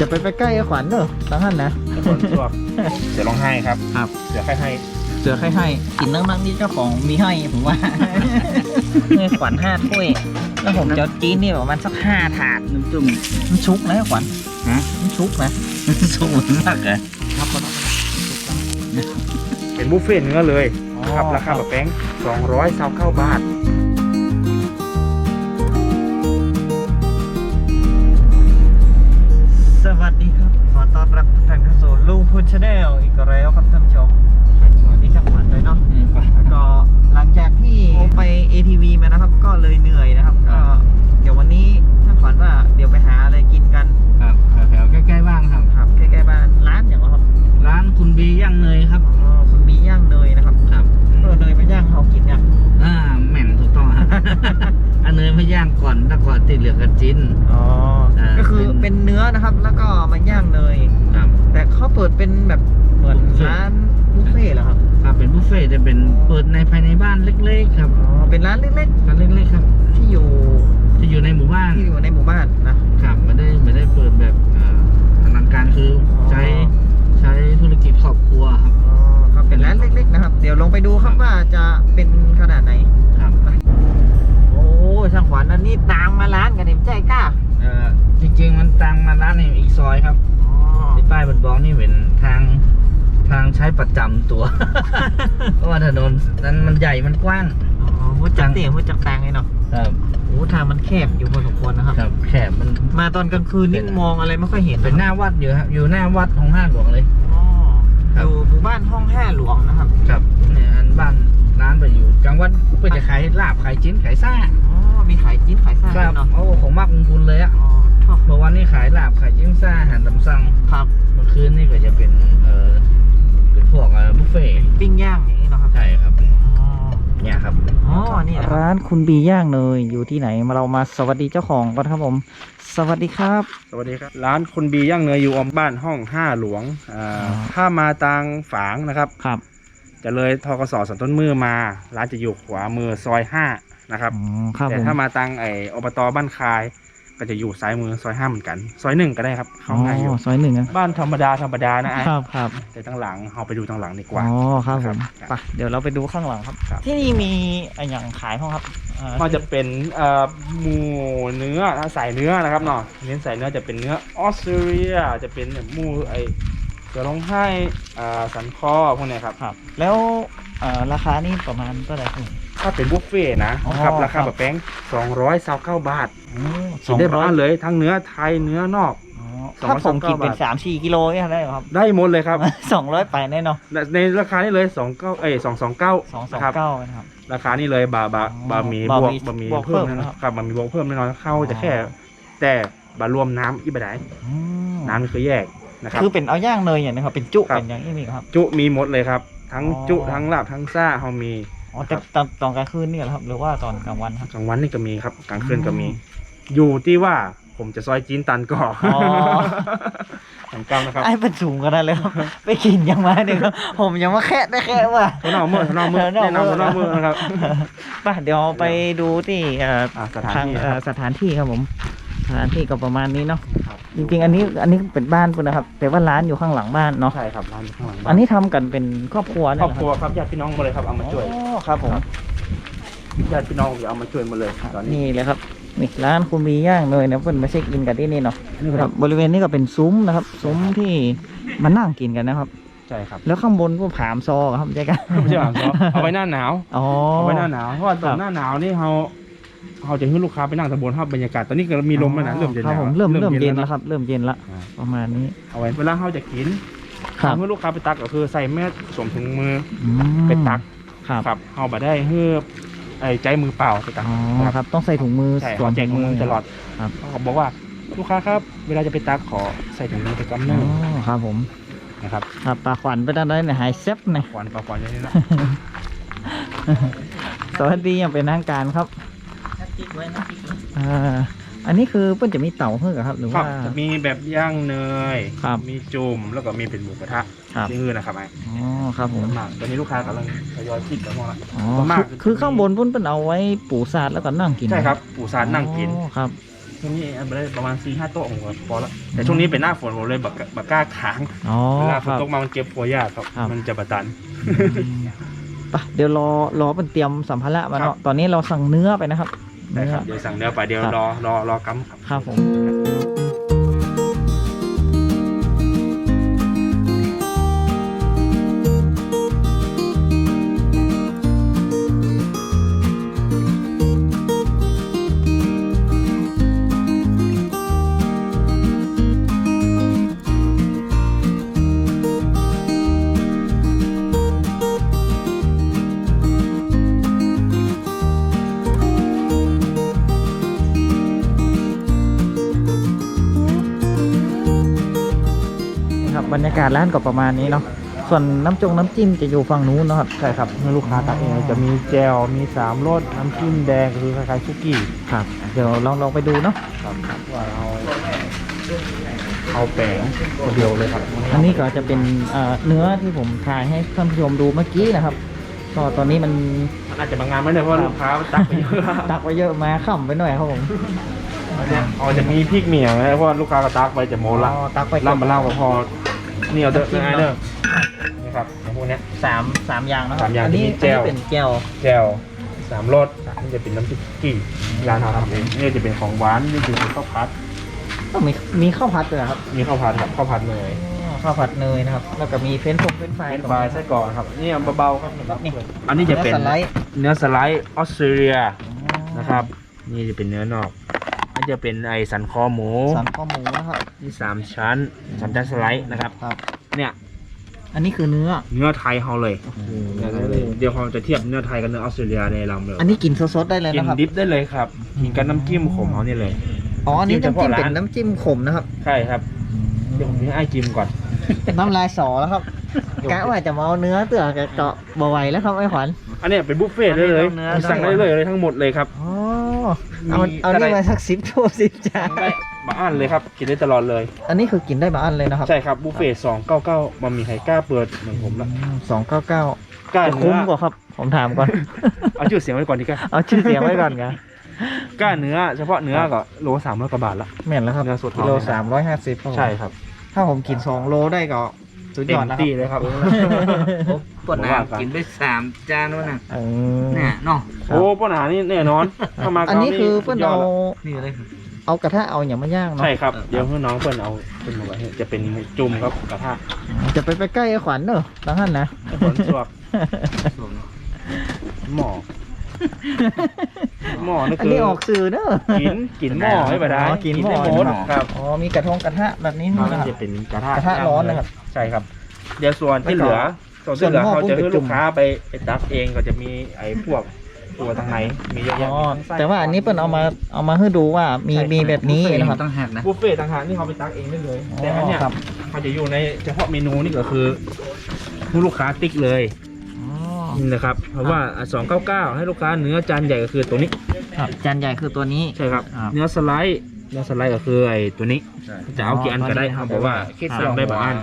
จะไปไปใกล้ไอ้ขวัญเนอะตั้งหันนะทุกคนตัวเสือร้องไห้ครับครับเสือไข้ให้เสือให้ให้กินนั่งๆนี่เจ้าของมีให้ผมว่า เนี่ยขวัญห้าถ้วย แล้วผมจะเอาจีนนี่ประมาณสักห้าถาดน้ำจุ่มมันชุกนะขวัญฮะมันชุกนะ สูงมากเลยครับเป็นบุฟเฟ่ต์เนื้อเลยนะครับราคาแบบแป้ง229บาท พูนชาแนลอีกแล้วครับท่านผู้ชมสวัสดีครับขวัญเลยเนาะแล้วก็หลังจากที่ไป ATV มานะครับ ก็เลยเหนื่อยนะครับ ก็เดี๋ยววันนี้ท่านขวัญว่าเดี๋ยวไปหาอะไรกินกัน ครับแถวๆใกล้ๆบ้างครับครับใกล้ๆบ้านร้านอย่างไรครับ ร้านคุณบีย่างเนยครับอ๋อคุณมีย่างเนยนะครับครับเออเนยไปย่างเขากินเนี่ยอ่าแม่นถูกต้องครับอันเนยไม่ย่างก่อนแล้วก็ติดเหลือกระจินอ๋ออ่าก็คือเป็นเนื้อนะครับ แล้วก็มาย่างเนยครับ แต่เขาเปิดเป็นแบบเหมือนร้านบุฟเฟ่ต์เหรอครับครับเป็นบุฟเฟ่ต์จะเป็นเปิดในภายในบ้านเล็กๆครับอ๋อ เป็นร้านเล็กร้านเล็กๆครับ ๆ ที่อยู่จะอยู่ในหมู่บ้านที่อยู่ในหมู่บ้านนะ ครับไม่ได้ไม่ได้เปิดแบบอ่าอลังการคือใช้ใช้ธุรกิจครอบครัวครับ อ๋อครับเป็นร้านเล็กๆนะครับ เดี๋ยวลงไปดูครับว่าจะเป็นขนาดไหน ครับโอ้ช่างขวัญอันนี้ตามมาร้านกันเห็นใจกล้า เอ่อจริงๆมันตังมาร้านในอีกซอยครับอ๋อ ที่ป้ายบนบอกนี่เป็นทางทางใช้ประจำตัว เพราะว่าถนนนั้นมันใหญ่มันกว้างอ๋อหัวจักเตี่ยหัวจักแตงไงเนาะครับโอ้ทางมันแคบอยู่พอสมควรนะครับครับแคบมันมาตอนกลางคืนนี่เป็นมองอะไรไม่ค่อยเห็นเป็นหน้าวัดอยู่ครับอยู่หน้าวัดของห้าหลวงเลยอ๋อครับอยู่หมู่บ้านห้องห้าหลวงนะครับ ครับเนี่ยอันบ้านร้านไปอยู่กลางวันเพื่อจะขายลาบขายจิ้นขายซ่าอ๋อมีขายจิ้นขายซ่าครัด้วยเนาะโอ้ของมากของคุณเลยอะอ๋อชอบ เมื่อวันนี้ขายลาบขายจิ้นซ่าอาหารตำสั่งครับเมื่อคืนนี่ก็จะเป็นเออเป็นพวกเอ่อบุฟเฟ่ต์เป็นปิ้งย่างอย่างนี้เนาะครับใช่ครับอ๋อเนี่ยครับอ๋อนี่ร้านคุณบีย่างเนยอยู่ที่ไหนมาเรามาสวัสดีเจ้าของก่อนครับผม สวัสดีครับ สวัสดีครับ ร้านคุณบีย่างเนยอยู่อมบ้านห้องห้าหลวงอ่าอ๋อ ถ้ามาทางฝางนะครับ ครับจะเลยทกสสันต้นมือมา ร้านจะอยู่ขวามือซอยห้านะครับ อ๋อครับแต่ผมถ้ามาทางไออบตบ้านคาย ก็จะอยู่ซ้ายมือซอยห้าเหมือนกัน ซอยหนึ่งก็ได้ครับเข้าง่ายอยู่ซอยหนึ่งนะบ้านธรรมดาธรรมดานะไอ้ครับครับแต่ทางหลังเราไปดูทางหลังดีกว่าอ๋อครับผมครับไปเดี๋ยวเราไปดูข้างหลังครับครับที่นี่มีอะไรอย่างขายห้องครับอ่ามันจะเป็นเอ่อหมูเนื้อถ้าใส่เนื้อนะครับเนาะเน้นใส่เนื้อจะเป็นเนื้อออสเตรเลียจะเป็นหมูไอเสือร้องไห้อ่าสันคอพวกเนี้ยครับครับ แล้วเอ่อราคานี่ประมาณเท่าไหร่ครับผมถ้าเป็นบุฟเฟ่ต์นะอ๋อนะ ครับ ราครัคาบแบบแป้ง229บาท สกิอนงได้ร้อบ้ายนเลยทั้งเนื้อไทยเนื้อนอก อ๋อสองถ้าร้อยผมกินเป็นสามสิบเก้าบาทสามสี่กิโลเนี่ยได้เหรอครับ ได้หมดเลยครับ สองร้อยไปแน่นอนและในราคานี้เลย2 9เอ้ย229สองสองนะครับเก้านะครับ ราคานี้เลยบาบาอ๋อบาหมีบะบวกหมี่บะหมี่บวกเพิ่มเพิ่มนะนะครับครับบะหมี่บวกเพิ่มแน่นอนเข้าจะแค่อ๋อแต่บารวมน้ำอีบะได้อืมน้ำนี่คือแยกนะครับ คือเป็นเอาย่างเนยอย่างนี้ครับเป็นจุครับ เป็นอย่างนี้มีครับ จุมีหมดเลยครับ ทั้งอ๋อ จุทั้งลาบทั้งซ่าเฮามี อ๋อแต่ตอนตอนกลางคืนนี่เหรอครับ หรือว่าตอนกลางวันครับกลางวันนี่ก็มีครับ กลางคืนก็มีอืมอยู่ที่ว่าผมจะซอยจีนตันก่อนอ๋อของกำนะครับไอ้เป็นสูงกันได้เลยครับไปกินยังมาเดี๋ยวผมยังมาแค่ได้แค่ว่าทนอมมือทนอมมือทนอมมือแนะนำทนอมมือนะครับไปเดี๋ยวไปดูที่เอ่ออ่าสถานทางที่เอ่คอรับสถานที่ครับผม สถานที่ก็ประมาณนี้เนาะครับจริงๆ อันนี้อันนี้เป็นบ้านคุณนะครับ แต่ว่าร้านอยู่ข้างหลังบ้านเนาะใช่ครับร้านอยู่ข้างหลังบ้าอันนี้ทำกันเป็นครอบครัวคเนี่ยรอบนะครัวครับญาติพี่น้องมาเลยครับเอามาช่วยอ๋อครับผมญาติพี่น้องอย่าเอามาช่วยมาเลยตอนนี้นี่เลยครับนี่ร้านคุณมีย่างเลยนะเพื่อนมาเช็คอินกันที่นี่เนาะครับบริเวณนี้ก็เป็นซุ้มนะครับซุ้มที่มานั่งกินกันนะครับ ใช่ครับแล้วข้างบนก็ผามซอครับใช่กันไม่ใช่อ่างซอเอาไว้หน้าหนาวอ๋อ เอาไว้หน้าหนาวเพราะว่าตครัอนบหน้าหนาวนี่เรา เราจะให้ลูกค้าไปนั่งตะบนภาพบรรยากาศตอนนี้ก็มีลมแล้วนะเริ่มเย็นครับแล้วผมเริ่มเริ่มเย็นแล้แล้ววครับ เริ่มเย็นละอ่าประมาณนี้เอาไว้เวลาเราจะกินครับเมื่อลูกค้าไปตักก็คือใส่แมสสวมถุงมืออืมไปตักครับครับเอาบัได้เพื่อไอ้ใจมือเปล่าไปตักอ๋อครับ ต้องใส่ถุงมือใช่สวเขามแจกมือตลอดครับเขาบอกว่าลูกค้าครับ เวลาจะไปตักขอใส่ถุงมือไปกำอ๋เนิอดครับผมนะครับครับปลาขวัญไปด้านใดเนี่ยหายเซฟเนี่ยควันปลาควันอย่างนี้นะสวัสดีอย่างเป็นทางการครับ อ่าอันนี้คือเพื่อนจะมีเต่าเพื่อครับหรือครับว่าจะมีแบบย่างเนยครับมีจุ่มแล้วก็มีเป็นหมูกระทะครับที่อื่นนะครับไอ้อ๋อครับผมมากตอนนี้ลูกค้ากำลังทยอยคิดกันว่าอ๋อส่วนมาก คือคือข้างบนเพุ่นเป็นเอาไว้ปูซาดแล้วก็นั่งกินใช่ครับปูซานนั่งกิน อ๋อครับ ช่วงนี้อันไปได้ประมาณสี่ห้าโต๊ะผมก็พอละแต่ช่วงนี้เป็นหน้าฝนผมเลยบักบักกล้าค้างอ๋อเวลาฝคนรับ ตกมามันเก็บหัวยากครับ ครับ มันจะประตันไปเดี๋ยวรอรอมันเตรียมสัมภาระมาครัเนาะบตอนนี้เราสั่งเนื้อไปนะครับ ได้เนื้อครับเดี๋ยวสั่งเนื้อไปเดี๋ยวครับรอรอรอกำครับ ครับผม บบรรยากาศร้านก็ประมาณนี้เนาะส่วนน้ำจงน้ำจิ้มจะอยู่ฝั่งนู้นเนาะครับใช่ครับเมื่อลูกค้าตักเองจะมีแจวมีสามรสน้ำจิ้มแดงก็คือคล้ายๆซุกี้ครับเดี๋ยวลองลองไปดูเนาะครับว่าเอาเอาแป้งคนเดียวเลยครับ อันนี้ก็จะเป็นเอ่อเนื้อที่ผมถ่ายให้ท่านผู้ชมดูเมื่อกี้นะครับก็ตอนนี้มันอาจจะมางานไม่ได้เพราะว่าลูกค้าตักไปเยอะตักไว้เยอะมาข่ำไปหน่อยครับผมเนี่ยเอาจะมีพริกเหนียวนะเพราะว่าลูกค้าก็ตักไปจะโมละอ๋อตักไปล่ำมาเล่าก็พอ เนี่ยวเด้อน้ำจิ้มง่ายเนเด้ออะนี่ครับอย่างพวกเนี้ย สามสามอย่างนะครับสามอย่างอันนี้จะมีแจ่ว อันนี้เป็นแก้วแจวสามรสนี่จะเป็นน้ำพริกกี้ร้านเราทำเองนี่จะเป็นของหวานนี่คือข้าวผัดก็มีมีข้าวผัดด้วยเหรอครับมีข้าวผัดครับข้าวผัดเนยอ๋อข้าวผัดเนยนะครับ แล้วก็มีเฟรนช์ฟงเฟรนช์ฟรายเป็นปลายไส้กรอกครับนี่เบาๆครับนี่อันนี้จะเป็นสไลด์เนื้อสไลด์ออสเตรเลียนะครับ นี่จะเป็นเนื้อนอก อันจะเป็นไอสันคอหมูสันข้อหมูนะครับนี่สามชั้นสามชั้นสไลด์นะครับ ครับ เนี่ยอันนี้คือเนื้อเนื้อไทยเขาเลยเนื้อไทยเลยเดี๋ยวเราจะเทียบเนื้อไทยกับเนื้อออสเตรเลียในลำเลยอันนี้กินสดๆได้เลยกินนะครับดิบได้เลยครับกินกับน้ำจิ้มขมเขาเนี่ยเลยอ๋ออันนี้จิ้มน้ำจิ้มเฉพาะเป็นร้านน้ำจิ้มขมนะครับใช่ครับเดี๋ยวผมให้ไอ้จิ้มก่อนน้ำลายสอแล้วครับกะว่าจะมาเอาเนื้อเตือกเกาะบ่ไหวแล้วครับไอ้ขวัญอันเนี้ยเป็นบุฟเฟ่ต์ได้เลยอันนี้ต้องเนื้อสั่งได้เลยเลยทั้งหมดเลยครับอ๋อ เอามีเอานี่มาสักสิบถ้วยสิบจานได้มาอ่านเลยครับ กินได้ตลอดเลย อันนี้คือกินได้มาอันเลยนะครับ ใช่ครับบุฟเฟ่สองเก้าเก้ามันมีไข่กล้าเปิดเหมือนผมละสองเก้าเก้ากล้าจะเนื้คุ้อมกว่าครับ ผมถามก่อน เอาชื่อเสียงไว้ก่อนดีกว่าเอาชื่อเสียงไว้ก่อนครับกล้าเนื้อเฉพาะเนื้อก็โลสามร้อยกว่าบาทละแม่นแล้วครับเนื้อสดกิโลสามร้อยห้าสิบใช่ครับ ถ้าผมกินสองโลได้ก็ สุดยเต็อมดแล้วคที่รับเลยครับปวดน้ำกินไปสามจานวะน่ะเออเนี่ยเนาะครับ โอ้ป้าหนานี่แน่นอนถ้ามาอันนี้คือเพื่อนเอานี่เลยเอากระทะเอาอย่างมาย่างเนาะใช่ครับเดี๋ยวเพื่อนน้องเพื่อนเอาเพื่อนมาไว้ให้จะเป็นจุ่มครับกระทะจะไปไปใกล้ไอ้ขวัญเนอะตั้งท่านนะ ให้ผลสวกหม้อ หม้อนี่อันคือนี้ออกสื่อเนอะกินกินหม้อไม่ไปได้อ๋อกินหม้อ ได้หมดครับ อ๋อมีกระทงกระทะแบบนี้มันะนครับจะเป็นกระทะกระทะร้อนนะครับ ใช่ครับ เดี๋ยวส่วนที่เหลือ ส่วนที่เหลือส่วนหม้อเขาจะพวกให้ไปจุ่ลูมกค้าไปไปตักเองก็จะมีไอ้พวกตัวทางไหนมีเยอะแยะอ๋อมีทั้งไส้ แต่ว่าอันนี้เปิ้นเอามาเอามาให้ดูว่ามีใช่ มีแบบนี้นะครับ ต้องหักนะบุฟเฟ่ต์ต่างหากนี่เขาไปตักเองได้เลยอ๋อแต่อันเนี้ยครับ เขาจะอยู่ในเฉพาะเมนูนี่ก็คือให้ลูกค้าติ๊กเลยอ๋อ นี่นะครับ เพราะว่าสองเก้าเก้าให้ลูกค้าเนื้อจานใหญ่ก็คือตัวนี้ ครับจานใหญ่คือตัวนี้ ใช่ครับครับเนื้อสไลด์เนื้อสไลด์ก็คือไอ้ตัวนี้ จะเอากี่อันก็ได้อ๋อครับเพราะว่าคิดสั่งได้บางอัน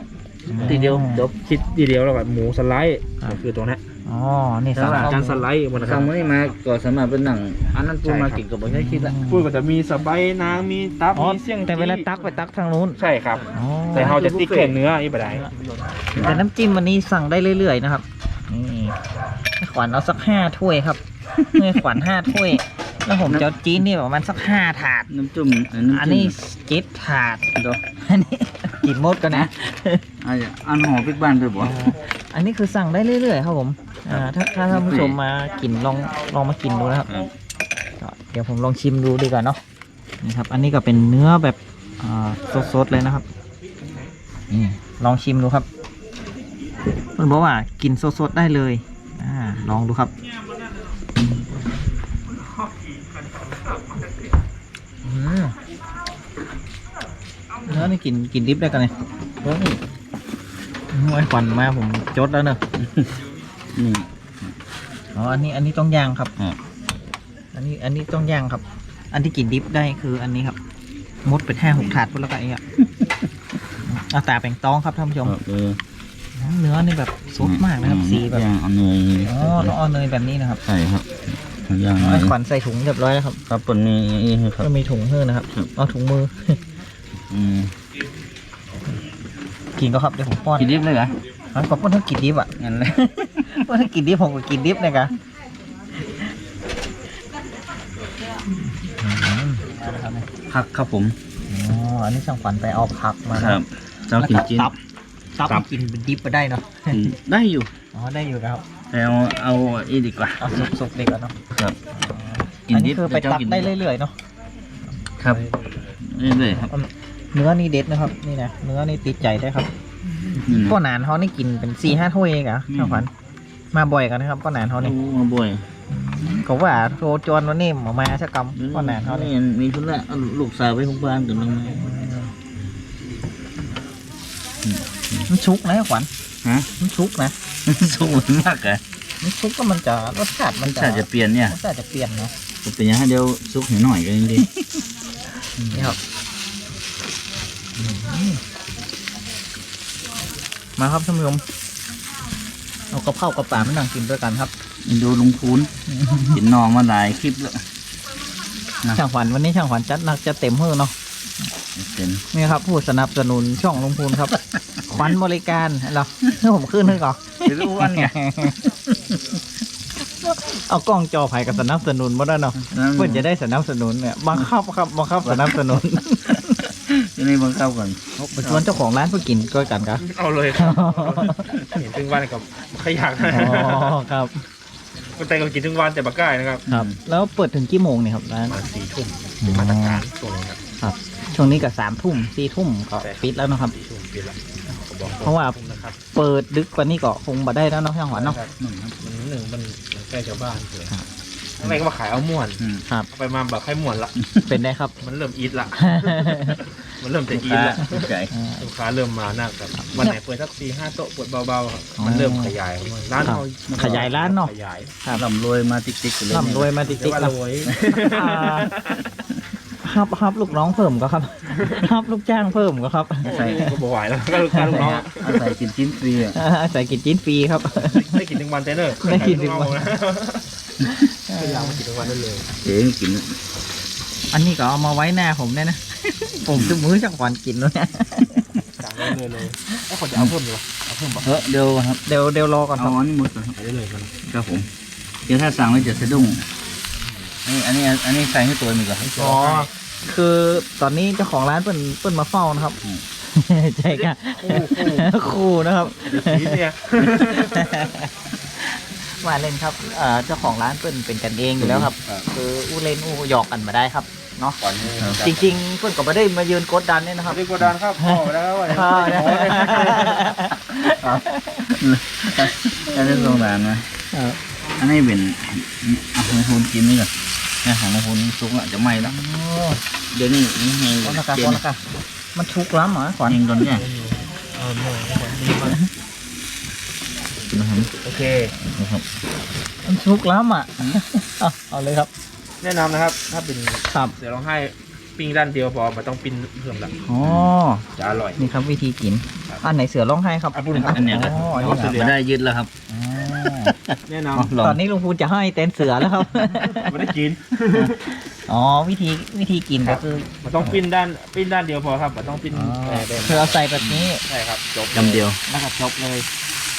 ทีเดียวจบคิดทีเดียวแล้วแบบหมูสไลด์ครับก็คือตัวนี้อ๋อ นี่แล้วสั่งอะจานสไลด์หมดนะคสั่รังบมื้อนี้มาก็สามารถเป็นหนัง อันนั้นพูดมากินกับบ่ใช่คิดละพูดก็จะมีสบายนางมีตับอ๋อมีเสี่ยงแต่เวลาตักไปตักทางนู้น ใช่ครับอ๋อแต่เราจะติ๊กแค่เนื้อนี่ไปได้แต่น้ำจิ้มวันนี้สั่งได้เรื่อยๆนะครับนี่ให้ ขวัญเอาสักห้าถ้วยครับให้ขวัญห้าถ้วย แล้วผมจะเอาจีนนี่ประมาณสักห้าถาด น้ำจุ่มอันน้ำอันจิ้นี้มเจ็ดถาดเดี๋ยวอันนี้กินหมดกันนะอันอันหอพริกบ้านด้วยบ่อันนี้คือสั่งได้เรื่อยๆครับผมอ่าถ้าถ้าท่านผู้ชมมากินลองลองมากินดูนะครับก็เดี๋ยวผมลองชิมดูดีกว่าเนาะนี่ครับ อันนี้ก็เป็นเนื้อแบบอ่าสดๆเลยนะครับนี่ลองชิมดูครับ มันบอกว่ากินสดๆได้เลยอ่าลองดูครับอืมเนื้อนี่กินกินดิบได้กันเลยเฮ้ยมวยควันมาผมจดแล้วเนอะนี่อ๋ออันนี้อันนี้ต้องย่างครับอ่าอันนี้อันนี้ต้องย่างครับ อันที่กินดิบได้คืออันนี้ครับมดเป็นห้าหกถาดพุ่นแล้วก็ไอ้อะเอาตาแป่งตองครับท่านผู้ชม เออเนื้อนี่แบบสดมากนะครับสีแบบอย่างอันเนยอ๋อต้องเอาเนยแบบนี้นะครับใช่ครับอย่างให้ขวัญใส่ถุงเรียบร้อยแล้วครับครับเป็นนี่นี่ครับก็มีถุงให้นะครับครับเอาถุงมืออืมกินก็ครับเดี๋ยวผมป้อนกินดิบเลยเหรออ๋อขอบคุณทั้งกินดิบอะงั้นเลยป้อนทั้งกินดิบผมก็กินดิบเลยกะอืมผักครับผมอ๋ออันนี้ช่างขวัญไปเอาผักมานะครับเจ้ากินจิ้น ตับตับตับ กินเป็นดิบไปได้เนาะอืมได้อยู่ อ๋อได้อยู่นะครับแต่เอาเอาอีดีกว่า เอาสุกๆดีกว่าเนาะครับ กินอันดินี้บคือไปเจ้าตักกินได้ดิบเรื่อยๆเนาะครับเรื่อยๆครับ เนื้อนี่เด็ดนะครับนี่นะเนื้อนี่ติดใจได้ครับอืมป้อนานเขานี่กินเป็นสี่ห้าถ้วยเองเหรออืมช่างขวัญมาบ่อยกันนะครับป้อนานเขานี่โอ้มาบ่อยก็ว่าโทรจวนวันนี้หมอมาชักกรรมป้อนานเขานี่ มีธุระเอาลูกสาวไปโรงพยาบาลกันลงมา มันชุกนะขวัญฮะมันชุกนะสูงมากอะมันชุกก็มันจะรสชาติมันจะถ้าจะเปลี่ยนเนี่ยรสชาติจะเปลี่ยนเนาะจะเป็นอยังไงเดี๋ยวซุกให้หน่อยก็ยังดีนี่ครับอืมมาครับท่านผู้ชมเอากระเพรากระป๋ามานั่งกินด้วยกันครับดูลุงพูนกินนองมาหลายคลิปแล้วนะช่างขวัญวันนี้ช่างขวัญจัดหนักจะเต็มเฮือเนาะเป็นนี่ครับ ผู้สนับสนุนช่องลุงพูนครับ ขวัญบริการเหรอให้ผมขึ้นให้ก่อนเป็นอ้วนไงเอากล้องจอไผ่กับสนับสนุนมาได้เนาะเพื่อจะได้สนับสนุนเนี่ยบังคับครับบังคับสนับสนุนจะนี่บังคับก่อนไปชวนเจ้าของร้านเพื่อกินก็กันครับเอาเลยครับเห็นถึงวันกับขยักนะอ๋อครับแต่ก็กินถึงวันแต่บักก้ายนะครับ ครับ แล้วเปิดถึงกี่โมงเนี่ยครับร้านมาสี่ทุ่มเป็นมาตรการช่วงนี้ครับครับ ช่วงนี้ก็สามทุ่มสี่ทุ่มก็ปิดแล้วนะครับสี่ทุ่มปิดละขอบอก เพราะว่านะครับเปิดดึกกว่านี้ก็คงมาได้แล้วเนาะช่างหวานเนาะมันหนึ่งมันใกล้ชาวบ้านเลยครับข้างในก็มาขายเอาม่วนอืมครับ เอาไปมาแบบให้ม่วนละ เป็นได้ครับ มันเริ่มอีทละ มันเริ่มจะอีทละถูกใจอ่าลูกค้าเริ่มมานั่งแบบวันไหนเปิดสักสี่ห้าโต๊ะเปิดเบาๆครับมันเริ่มขยายออกมาร้านเราขยายร้านเนาะ ขยายครับร่ำรวยมาติ๊กๆกันเลยร่ำรวยมาติ๊เรียกกว่าๆแล้วรวยอ่าฮับฮับลูกน้องเพิ่มก็ครับ ฮับลูกจ้างเพิ่มก็ครับใส่ก็บ่ไหวแล้วก็ลูกค้าลูกน้องอาศัยกินจิ้นฟรีอะอาศัยกินจีนฟรีครับ ได้กินถึงวันเต้นเนอร์ได้กินถึงวันเป็นเรากินถึงวันได้เลยเจ๊กิน อันนี้ก็เอามาไว้หน้าผมเนี่ยนะ ผมจะมื้อจักวันกินแล้วเนี่ยสั่งได้เลยเลยไอ้คนจะเอาเพิ่มอยู่เอาเพิ่มป่ะเออเดี๋ยวครับเดี๋ยวเดี๋ยวรอก่อนคเอารับอันนี้หมดก่อนครับไปได้เลยมันครับผม เดี๋ยวถ้าสั่งไว้จะสะดุ้งนี่อันนี้อันนี้ใส่ให้ตัวมีก่อนอ๋อ คือตอนนี้เจ้าของร้านเปิ้นเปิ้นมาเฝ้านะครับอืมใช่ค่ะคู่คู่ครูนะครับสีเนี่ยมาเล่นครับเอ่อเจ้าของร้านเปิ้นเป็นกันเองอยู่แล้วครับ คืออู้เล่นอู้หยอกกันมาได้ครับเนาะก่อนนี้จริงๆเปิ้นก็ไม่ได้มายืนกดดันเนี่ยนะครับไม่ได้กดดันครับพ่อไปแล้วว่าพ่อนะอันนี้ตรงร้านนะเอออันนี้เป็นอะให้คุณกินนี่ก่อน นะของคุณซุกละจะไหม้ละโอ้เดี๋ยวนี้นี่ให้โหนะคะเจโคนนะคะมันชุกล้ำเหรอขวัญยิงตอนเนี้ยเออหน่อยดีมากกินนะครับโอเคนะครับมันชุกล้ำอะเอาเอาเลยครับ แนะนำนะครับ ถ้าเป็นครับเสือร้องไห้ ปิ้งด้านเดียวพอมันต้องปิ้งเพิ่มละอ๋อจะอร่อย นี่ครับวิธีกินอันไหนเสือร้องไห้ครับอะพูดเลยครับอันเนี้ยครับ อ๋ออันนี้เหรอไม่ได้ยึดแล้วครับอ๋อ แนะนอ๋อลองตอนนี้ลุงพูนจะให้เต็นเสือแล้วครับำไม่ได้กินอ๋อวิธีวิธีกินครัก็บคือมันต้องปิ้นด้านปิ้นด้านเดียวพอครับมันต้องปิ้นอ๋อแอ่แบนคือเอาใส่แบบนี้ ใช่ครับจบจำเดียว แล้วก็จบเลย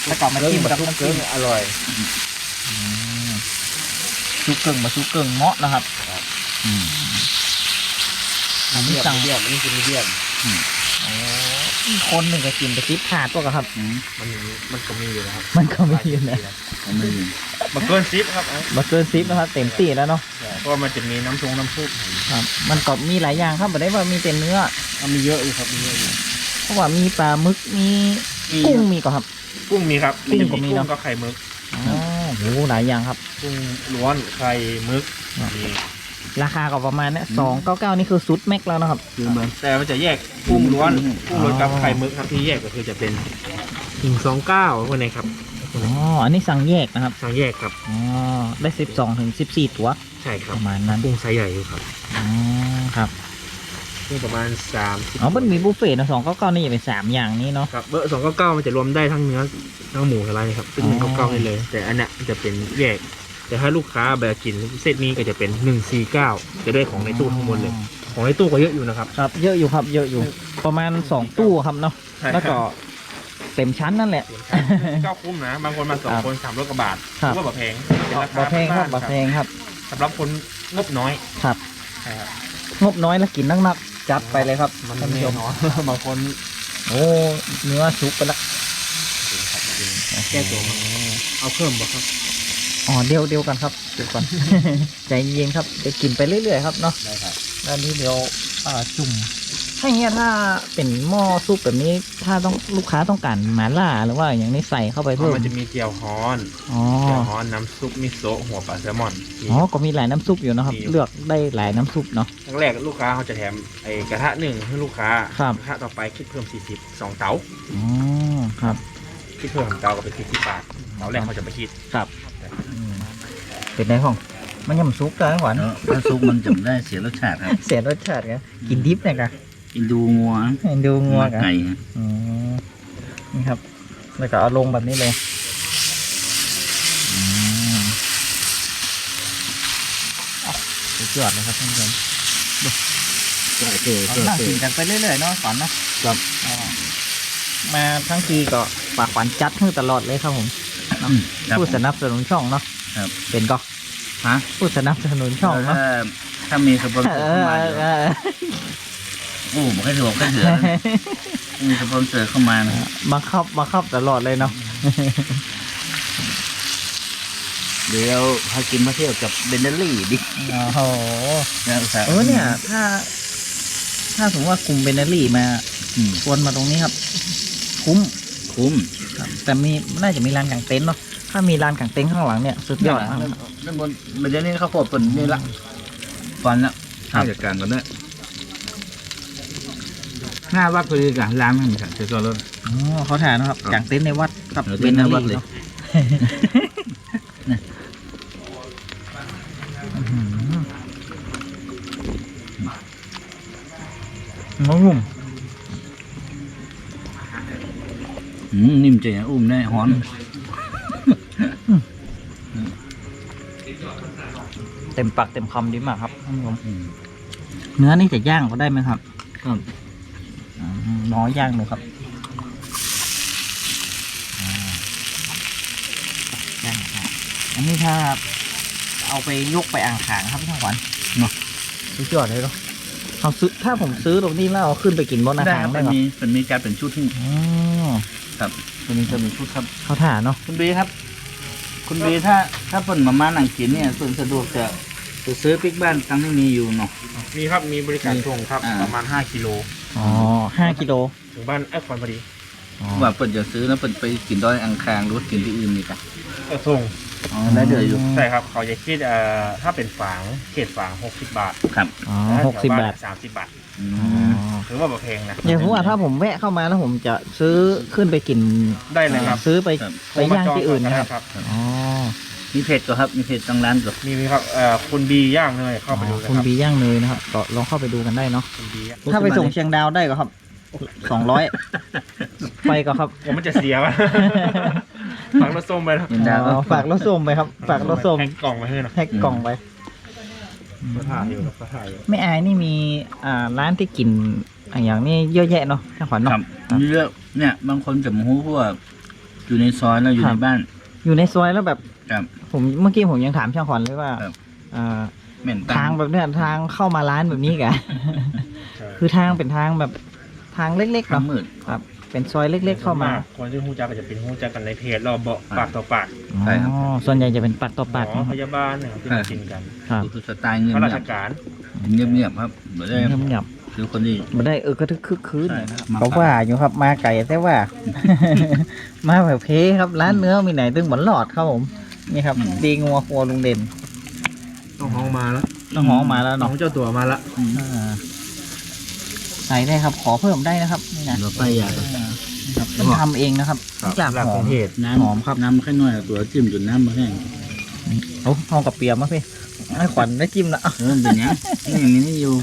แล้วก็มาจิ้มกับน้ำจิ้มอร่อยอืมซุกเกิงมาซุกเกิงเหมาะนะครับ อืม อันนี้สั่งเดียมอันนี้คือมีเดียมอ๋อคนหนึ่งก็กินไปซิปถาดตัวก็ครับอืมมันมันก็มีอยู่นะครับ มันก็ไม่อยู่นะผมไม่ยินมันเกินซิปครับมาเกินซิปนะครับ เต็มที่แล้วเนาะเพราะว่ามันจะมีน้ำทรงน้ำซุปครับ มันก็มีหลายอย่างครับไม่ได้ว่ามีแต่เนื้อมันมีเยอะอยู่ครับมีเยอะอยู่เพราะว่ามีปลาหมึกมีมีกุ้งมีก็ครับ กุ้งมีครับกุ้งจะก็มีกุ้เนอะงกับไข่มึกอ๋อโหหลายอย่างครับ กุ้งล้วนไข่มึกครับมี ราคาก็ประมาณเนี้สองเก้าเก้านี่คือซุดแม็กแล้วนะครับ คือมันแต่มันจะแยกกุ้งล้วนอืมกุ้งล้วนกับอ๋อไข่มึกครับที่แยกก็คือจะเป็นหิงสองเก้าพวกนี้ครับอ๋ออันนี้สั่งแยกนะครับทางแยกครับอ๋อได้สิบสองถึงสิบสี่ตัว ใช่ครัปบระมาณนั้นกุ้งไซส์ใหญ่อยู่ครับอ๋อครับกุ้งประมาณสามอ๋อมันมีบุฟเฟ่ต์นะสองเก้าเก้านี่เป็นสามอย่างนี้เนาะครับเบอร์สองเก้าเก้ามันจะรวมได้ทั้งเนื้อทั้งหมูอะไรครับซึ่งอ๋อเก้าเก้าให้เลย แต่อันเนี้ยมันจะเป็นแยก แต่ถ้าลูกค้าแบบกินเซตนี้ก็จะเป็น 149 จะได้ของในตู้ทั้งหมดเลย ของในตู้ก็เยอะอยู่นะครับ ครับ เยอะอยู่ครับ เยอะอยู่ ประมาณสองตู้ครับเนาะใช่ครับแล้วก็เต็มชั้นนั่นแหละก็คุ้มนะ บางคนมาสองครับคนสามร้อยกว่าบาทครับก็แบบแพงเป็นราคาบะแพงครับบ้าบะนๆแพงครับสำหรับคนงบน้อยครับใช่ครับ งบน้อยแล้วกินนักๆจัดไปเลยครับ มันท่านผู้แน่ชมนอนบางคน โอ้เนื้อสุกไปละแก้ตัวมาเอาเพิ่มบ่ครับ อ๋อเดียวเดียวกันครับเดียวก่อนใจเย็นครับจะกินไปเรื่อยๆครับเนาะได้ครับแล้วอันนี้เดี๋ยวอ่าจุ่มถ้าอย่างเงี้ยถ้าเป็นหม้อซุปแบบนี้ ถ้าต้องลูกค้าต้องการหมาล่าหรือว่าอย่างนี้ใส่เข้าไปเพิ่มมันจะมีเจียวฮ้อนอ๋อเจียวฮ้อนน้ำซุปมิโซะหัวปลาแซลมอนอ๋อก็มีหลายน้ำซุปอยู่นะครับมีอยู่เลือกได้หลายน้ำซุปเนาะครั้งแรกลูกค้าเขาจะแถมไอ้กระทะหนึ่งให้ลูกค้าครับกระทะต่อไปคิดเพิ่ม40สองเตาอ๋อครับคิดเพิ่มของเตาก็เป็น40บาทเตาแรกเขาจะไปคิดครับอืม เป็นไงของ มันยำซุปกันหวานแล้วถ้าซุปมันจะได้เสียรสชาติครับ เสียรสชาติกันกินดิบเนี่ยกันอินดูงัวเห็นดูงัวกันไก่อืมนี่ครับ แล้วก็เอาลงแบบนี้เลยอืมอะสุดยอดเลยครับท่านผู้ชมไก่เจอเรานั่งกินกันไปเรื่อยๆเนาะก่อนนะครับ อ่ามาทั้งทีก็ฝากขวัญจัดให้ตลอดเลยครับผม ครับผู้สนับสนุนช่องเนาะครับเป็นก็ฮะผู้สนับสนุนช่องเนาะถ้าถ้ามีสปอนเซอเอร์อเข้ามาเออโอ้ผมแค่ถือผมแค่ถือนะมีสปอนเซอร์เข้ามานะบังคับบังคับตลอดเลยเนาะเดี๋ยวเราพากินมาเที่ยวกับเบนเดลลี่ดิโอ้โหนะอุตส่าห์เออเนี่ย ถ้า ถ้าสมมติว่ากลุ่มเบนเนอรี่มาอืมวนมาตรงนี้ครับ คุ้ม คุ้ม ครับแต่มีน่าจะมีลานกางเต็นท์เนาะถ้ามีลานกางเต็นท์ข้างหลังเนี่ยสุดยอดเนี่ยครับด้านบนเบนเดลลี่เขาโคตรเป็นนี่ละฟันละครับจัดการกันด้วยหน้าวัดพอดีกันร้านมันค่ะเจ้าตัวรถอ๋อเขาถ่ายนะครับครับกางเต็นท์ในวัดกับเออเบนเนอเต็นท์ในวัดรี่เลยเนาะอื้อหือนุ่ม นิ่มใจอุ้มแน่หอนเต็มปากเต็มคำดีมากครับท่านผู้ชมอืมเนื้อนี่จะย่างก็ได้ไหมครับครับอืมน้อยย่างหนูครับอ่าย่างครับอันนี้ถ้าเอาไปยกไปอ่างขางครับพี่ทางขวัญเนาะสุดยอดเลยเนาะเอาซื้อถ้าผมซื้อตรงนี้แล้วเอาขึ้นไปกินบนอ่างได้ขางครับได้มันไหมมีมันมีการเป็นชุดที่ อ๋อครับตัวนี้จะเป็นชุดครับ เขาถ่าเนาะ คุณบีครับ คุณบีถ้าถ้าเปิดมาม่าหนังกินเนี่ยส่วนสะดวกจะจะซื้อปิ๊กบ้านตั้งที่มีอยู่เนาะ มีครับมีบริการส่งครับอ่า ประมาณ 5กิโลอ๋อห้ากิโลถึงบ้านไอ้คอนพอดีอ๋อว่าเปิดจะซื้อแล้วเปิดไปกินด้อยอังคารหรือว่ากินที่อื่นนี่กันเออส่งอ๋อได้เดืออยู่ใช่ครับเขาจะคิดเอ่อถ้าเป็นฝางเขตฝาง 60 บาทครับ อ๋อถ้หกสิบบาทสามสิบบาท อือ๋มอ ถือว่าแบบแพงนะอย่างผมว่าถ้าผมแวะเข้ามาแล้วผมจะซื้อขึ้นไปกินได้เลยครับซื้อไปครับ ไปย่างที่อื่นนะครับครับอ๋อมีเพจก็ครับ มีเพจตั้งร้านก็มีมีครับเอ่อคุณบีย่างเลยเข้าไปดูนะคุณครับบีย่างเลยนะครับก็ลองเข้าไปดูกันได้เนาะคุณบีย่างถ้าไปส่งเชียงดาวได้ก็ครับสองร้อยไปก็ครับ ผมมันจะเสียวะ ฝังรถส้มไปนะเห็นดาวอ๋อฝากรถส้มไปครับ ฝากรถส้มแพ็คกล่องมาให้หนะแพ็กกล่องไป ก็ถ่ายอยู่ก็ถ่ายอยู่ไม่อายนี่มีอ่าร้านที่กิน อะอย่างนี้เยอะแยะเนาะช่างขวัญคเนาะรับ มีเยอะเนี่ย บางคนจะมู้ว่าอยู่ในซอยแล้วอยู่ครัในบบ้าน อยู่ในซอยแล้วแบบครับผมเมื่อกี้ผมยังถามช่างขวัญเลยว่าครับอ่าเหม็นทางแบบเนี้ยทางเข้ามาร้านแบบนี้กะ ใช่คือทางเป็นทางแบบทางเล็กๆทางเนาะมืด ครับ เป็นซอยเล็ก ๆ เข้ามาคนที่ฮู้จักก็จะเป็นฮู้จักกันในเพจเราเบาะปากต่อปากอ๋ใช่ครับอส่วนใหญ่จะเป็นปากต่อปากหมอนะคพรับยาบาลเนี่ยครับที่มากินกันครับ คือสไตล์เงียบข้าราเงีชยบการเงียบเงียบๆครับไม่ได้เงียบ เงียบคือคนที่ๆไม่ได้เออก็ทึกคึกคืนใช่ครับเขาว่าอยู่ครับมาไก่แต่ว่า มาแบบเพครับร้านเนื้อมีไหนตึงเหมือนหลอดครับผมนี่ครับ ดีงัวครัวลุงเด่นต้องห้องมาแล้วต้องห้องมาแล้วน้อเนาะงเจ้าตัวมาละอืมอ่าใส่ได้ครับ ขอเพิ่มได้นะครับนี่นะเราไปอยาก อ่านี่ครับต้องทำเองนะครับจากหลักหขออมงเพจน้ำหอมครับน้ำแค่น้อยอะตัวจิ้มจนน้ำมาแห้งโอ้ห้องกับเปียมมาพี่ให้ขวัญได้จิ้มนะอะเออเป็นอย่างนี้นี่อย่างนี้อยู่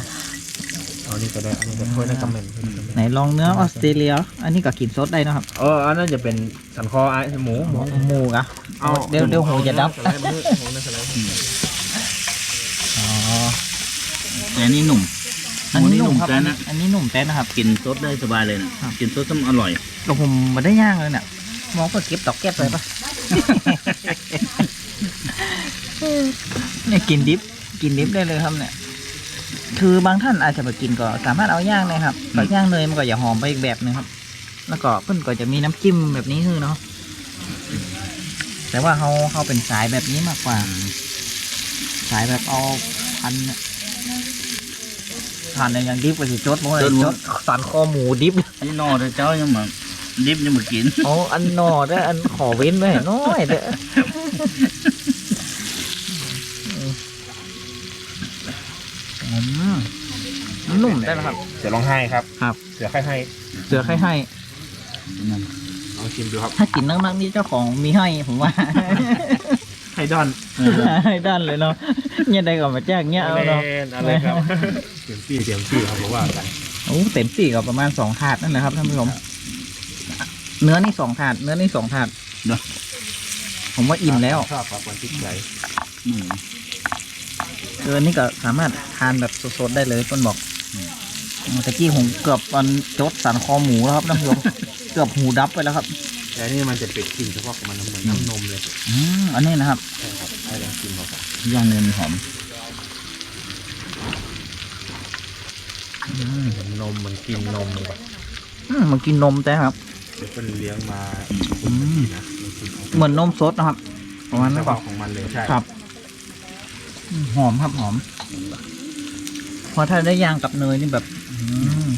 เอานี่ก็ได้อันนี้ก็ช่วยในคอมเมนต์ไหนลองเนื้อออสเตรเลีย อันนี้ก็กินซดได้นะครับเอออันนั้นจะเป็นสันคอไอ้หมูหมูหมูกะเอาเดี๋ยวเดี๋ยวหูจะดับสไลด์มือหูในสไลด์อ๋อแต่อันนี้หนุ่มอันนี้หนุ่มครับแต่นะอันนี้หนุ่มแต้นนะครับกินซดได้สบายเลยนะครับกินซดก็อร่อยก็ผมมาได้ย่างเลยเนี่ยมองเปิดเก็บดอกแก้บเลยปะเนี่ยกินดิบกินดิบได้เลยครับเนี่ย คือบางท่านอาจจะไปกินก็สามารถเอาย่างเลยครับก็ย่างเนยมันก็อย่าหอมไปอีกแบบนึงครับ แล้วก็เพิ่นก็จะมีน้ำจิ้มแบบนี้คือเนาะแต่ว่าเขาเขาเป็นสายแบบนี้มากกว่า สายแบบเอาพันเนี่ยทานในอย่างดิบก็สิจดมั้งเลยจดหมจดดสันคอหมูดิบนี่นอเด้อเจ้ายังมาดิบยังมากินอ๋ออันหนอเด้ออันขอเว้นไว้ให้น้อยเด้ออื นุ่มได้แล้วครับ เสือร้องไห้ครับ ครับ เสือไข้ให้เสือให้ให้ ลองชิมดูครับ ถ้ากินนักๆนี่เจ้าของมีให้ผมว่า ไฮดอนให้ด้านเลยเนาะเนี่ยได้ก่อนมาแจ้งเนี่ยเอาเนาะอะไรครับเตรียมที่เตรียมที่ครับเพราะว่ากันโอ้เต็มสี่ก็ประมาณสองถาดนั่นแหละครับท่านผู้ชมเนื้อนี่สองถาด เนื้อนี่สองถาดเนอะ ผมว่าอิ่มแล้วชอบครับคนที่ใจอืมเออนี่ก็สามารถทานแบบสดๆได้เลยต้นบอกอืมอ๋อ ตะกี้ผมเกือบมันจดสันคอหมูแล้วครับท่านผู้ชมเกือบหูดับไปแล้วครับ แต่นี่มันจะเป็นกลิ่นเฉพาะของมันเหมือนน้ำนมเลยอืมอันนี้นะครับใช่ครับให้ลองชิมเขาครับย่างเนยมันหอมอืมเหมือนนมเหมันกินนมแบบอืมมันกินนมแต่ครับเป็นเลี้ยงมาอืมนะลองชิมเขาเหมือนนมสดนะครับประมาณนั้นเฉเปล่าพาะของมันเลยใช่ครับอืมหอมครับหอม พอถ้าได้ย่างกับเนยนี่แบบอืม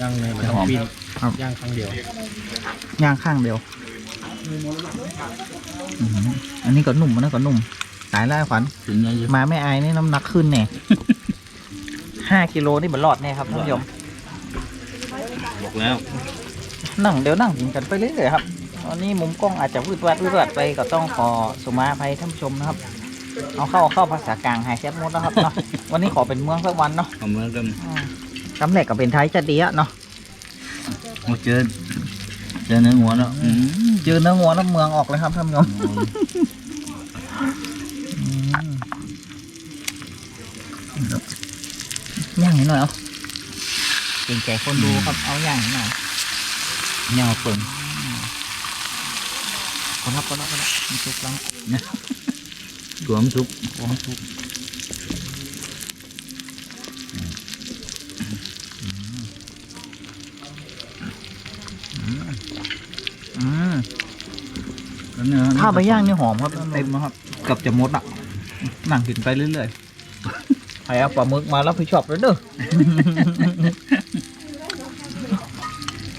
ย่างเนยมันจะต้อหอมงปิ้งครับ ย่างครั้งเดียวย่างข้างเดียวอืมอันนี้ก็นุ่มอันนั้นก็นุ่มตายแล้วขวัญ ถึงเยอะมาไม่อายนี่น้ำหนักขึ้นแน่ ห้ากิโลนี่มันรอดแน่ครับท่านผู้ชมๆบอกแล้วนั่งเดี๋ยวนั่งกินกันไปเรื่อยๆครับ ตอนนี้มุมกล้องอาจจะวืดวัดวืดวัดไปก็ต้องขอสุมาภัยท่านผู้ชมนะครับ เอาเข้าเอาเข้าภาษากลางหายแซ่บหมดนะครับเนาะ วันนี้ขอเป็นเมืองสักวันเนาะเอาเหมือนกันอืมคำแรกก็เป็นไทยจะดีอะเนาะโอ้เจอเจอเนื้อหัวแล้วอืมเจอเนื้องัวน้ำเมืองออกเลยครับท่านผู้ชมอืมย่างให้หน่อยเอาเก่งใจคนดูครับเอาย่างให้หน่อยเงาเปิงคนรับคนรับคนรับมีสุกแล้วตัวมันสุกวงสุก ข้าวใบย่างนี่หอมครับเต็มนะครับเกือบจะหมดอะนั่งกินไปเรื่อยๆใครเอาปลาหมึกมาแล้วพี่ชอบเลยเด้อ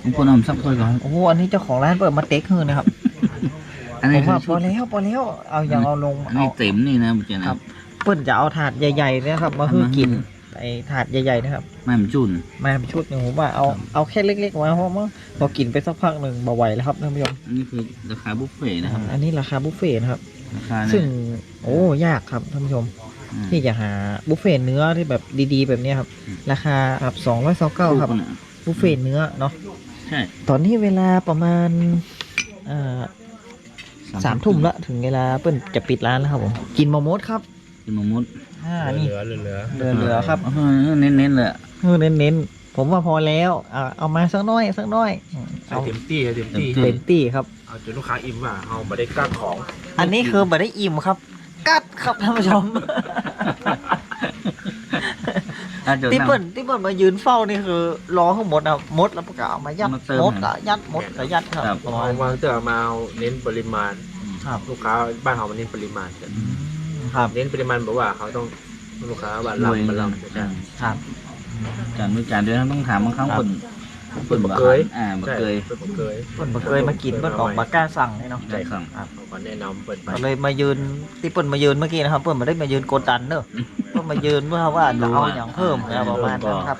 ผมคนเอาสักถ้วยก่อนโอ้โหอันนี้เจ้าของร้านเปิดมาเต็กเฮือนะครับอันผนี้มคือว่าพอแล้วพอแล้วเอาอย่างเอาลงอันเอานี้เต็มนี่นะเจคนะรับเปิ้นจะเอาถาดใหญ่ๆเนะครับมาฮือกิน ไอถาดใหญ่ๆนะครับ ไม่มันจุน มาเป็นชุดหนึ่งผมว่าเอาเอาแค่เล็กๆมาเพราะว่าพอกินไปสักพักหนึ่งบ่ไหวแล้วครับท่านผู้ชมอันนี้คือราคาบุฟเฟ่ต์นะครับอันนี้ราคาบุฟเฟ่ต์นะครับ ราคาเนี่ยซึ่งโอ้ยากครับท่านผู้ชม อืม ที่จะหาบุฟเฟ่ต์เนื้อที่แบบดีๆ แบบเนี้ยครับ อืม ราคาครับสองร้อยสเก้าครับถูกนะบุฟเฟ่ต์เนื้อเนาะใช่ตอนนี้เวลาประมาณเอ่อสามทุ่มละถึงเวลาเปิ้นจะปิดร้านแล้วครับผมกินมะมดครับ กินมะมด อ่านี่เหลือเหลือเหลือเหลือๆครับเออเน้นๆเลยอะเออเน้นๆผมว่าพอแล้วเอาเอามาสักน้อยสักน้อยอืมใส่เอาเต็มที่เต็มที่เต็มที่ครับเอาจนลูกค้าอิ่มว่าเอามาได้กล้าของ อันนี้คือบัได้อิ่มครับ กัดครับท่านผู้ชมถ้าเจอที่นั่งเปิ้ลที่เปิ้ลมายืนเฝ้านี่คือรอให้หมดอะมดแล้วก็เอามายัดมาเติมมดก็ยัดมดก็ยัดครับครับประวามาณงวางเตอมาเอาเน้นปริมาณครับลูกค้าบ้านเขามันเน้นปริมาณกัน ครับเน้นปริมาณแบบว่าเขาต้องลูกค้าบ้านเราบ้านเราใช่ ครับจานด้วยจานเดียวต้องถามบางครั้งครับคนเปิดบักเกยอ่าบักใช่เกยเปิดบักเกยเปิ้ลมาเคยมากินเปิ้ลบอกมากล้าสั่งเลยเนาะใช่ครับเขาก็แนะนำเปิดไปก็เลยมายืนที่เปิ้ลมายืนเมื่อกี้นะครับเปิ้ลมาได้มายืนกดดันเนอะเปิ้ลมายืนเพื่อว่าจะเอาอย่างเพิ่มนะประมาณนั้นครับ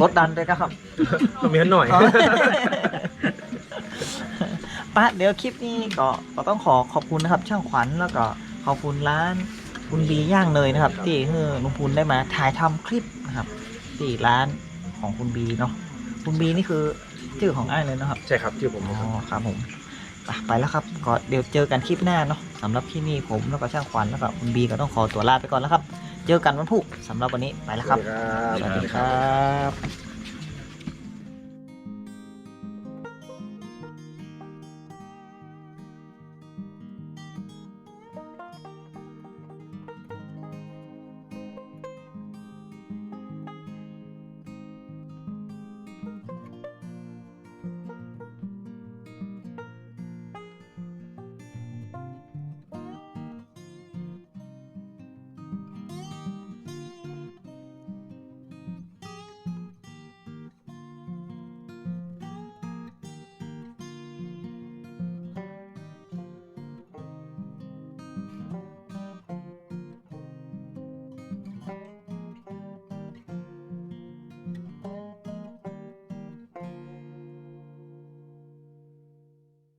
กดดันเลยนะครับก็มีหน่อยปะเดี๋ยวคลิปนี้ก็ก็ต้องขอขอบคุณนะครับ ช่างขวัญแล้วก็ ขอบคุณร้านคุณบีย่างเนยนะครับ ที่ให้ลุงพูนได้มาถ่ายทำคลิปนะครับที่ร้านของคุณบีเนาะคุณบีนี่คือชื่อของอ้ายเลยนะครับ ใช่ครับที่ผมอ๋อครับผมอะไปแล้วครับก็เดี๋ยวเจอกันคลิปหน้าเนาะสำหรับที่นี่ผมแล้วก็ช่างขวัญแล้วก็คุณบีก็ต้องขอตัวลาไปก่อนแล้วครับ เจอกันวันพุธสำหรับวันนี้ไปแล้วครับสวัสดีครับ